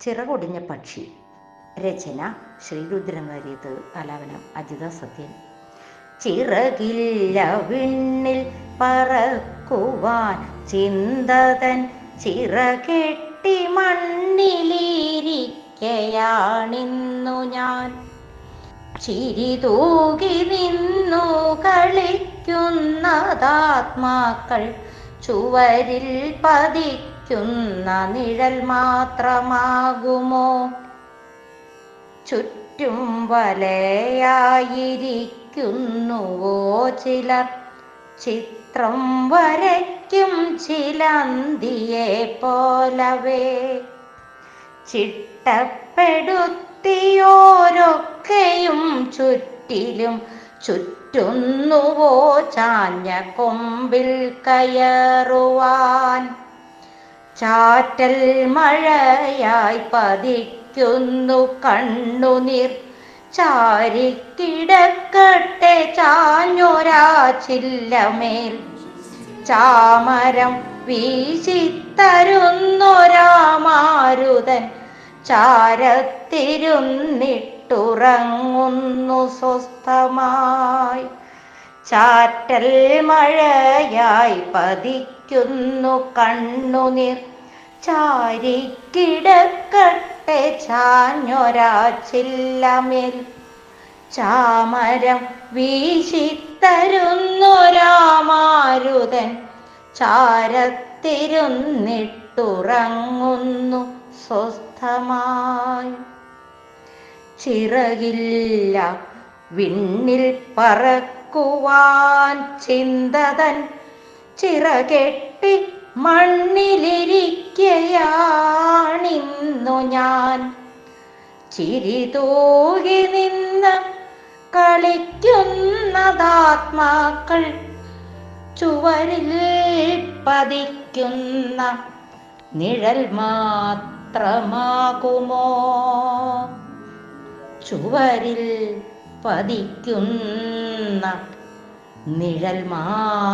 ചിറകൊടിഞ്ഞ പക്ഷി. രചന ശ്രീരുദ്രൻ വരിയത് ആലാപനം അജിത സത്യൻ. ചിറകില്ല വിണ്ണിൽ പറക്കുവാൻ ചിന്തതൻ ചിറകെട്ടി മണ്ണിലിരിക്കയാണിന്നു ഞാൻ. ചിരി തൂകി നിന്നു കളിക്കുന്നതാത്മാക്കൾ ചുവരിൽ പതിക്കുന്ന നിഴൽ മാത്രമാകുമോ? ചുറ്റും വലയായിരിക്കുന്നുവോ ചിലർ? ചിത്രം വരയ്ക്കും ചിലന്തിയെ പോലവേ. ചിട്ടപ്പെടുത്തിയോരൊക്കെയും ചുറ്റിലും ചുറ്റുന്നുവോ ചാഞ്ഞ കൊമ്പിൽ കയറുവാൻ? ചാറ്റൽ മഴയായി പതിക്കുന്നു കണ്ണുനീർ. ചാരിക്കിടക്കട്ടെ ചാഞ്ഞൊരാ ചില്ലമേൽ. ചാമരം വീശിത്തരുന്നൊരാമാരുതൻ ചാരത്തിരുന്നിട്ടുറങ്ങുന്നു സ്വസ്ഥമായി. ചാറ്റൽ മഴയായി പതിക്കുന്നു കണ്ണുനീർ. ചാരിക്കിടക്കട്ടെ ചാഞ്ഞൊരാ ചില്ലമേൽ ചാമരം വീശിത്തരുന്നൊരാമാരുതൻ ചാരത്തിരുന്നിട്ടുറങ്ങുന്നു സ്വസ്ഥമായി. ചിറകില്ല വിണ്ണിൽ പറക്കുവാൻ ചിന്തതൻ ചിറകെട്ടി മണ്ണിലിരിക്കയാണിന്നു ഞാൻ. ചിരി തൂകി നിന്ന് കളിക്കുന്നതാത്മാക്കൾ ചുവരിൽ പതിക്കുന്ന നിഴൽ മാത്രമാകുമോ? ചുവരിൽ പതിക്കുന്ന നിഴൽ മാത്രമാകുമോ?